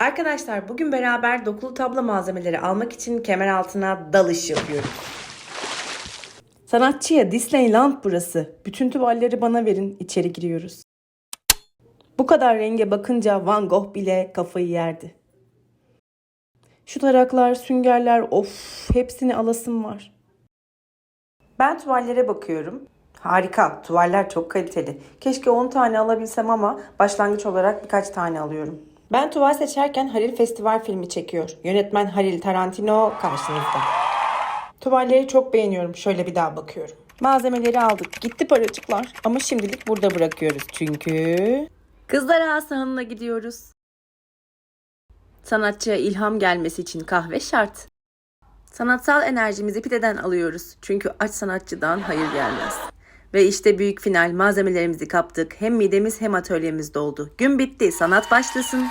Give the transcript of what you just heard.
Arkadaşlar bugün beraber dokulu tablo malzemeleri almak için kemer altına dalış yapıyoruz. Sanatçıya Disneyland burası. Bütün tuvalleri bana verin, içeri giriyoruz. Bu kadar renge bakınca Van Gogh bile kafayı yerdi. Şu taraklar, süngerler, of hepsini alasım var. Ben tuvallere bakıyorum. Harika, tuvaller çok kaliteli. Keşke 10 tane alabilsem ama başlangıç olarak birkaç tane alıyorum. Ben tuval seçerken Halil Festival filmi çekiyor. Yönetmen Halil Tarantino karşınızda. Tuvalleri çok beğeniyorum. Şöyle bir daha bakıyorum. Malzemeleri aldık. Gitti paracıklar. Ama şimdilik burada bırakıyoruz. Çünkü... Kızlar Hasan'la gidiyoruz. Sanatçıya ilham gelmesi için kahve şart. Sanatsal enerjimizi pideden alıyoruz. Çünkü aç sanatçıdan hayır gelmez. Ve işte büyük final malzemelerimizi kaptık. Hem midemiz hem atölyemiz doldu. Gün bitti. Sanat başlasın.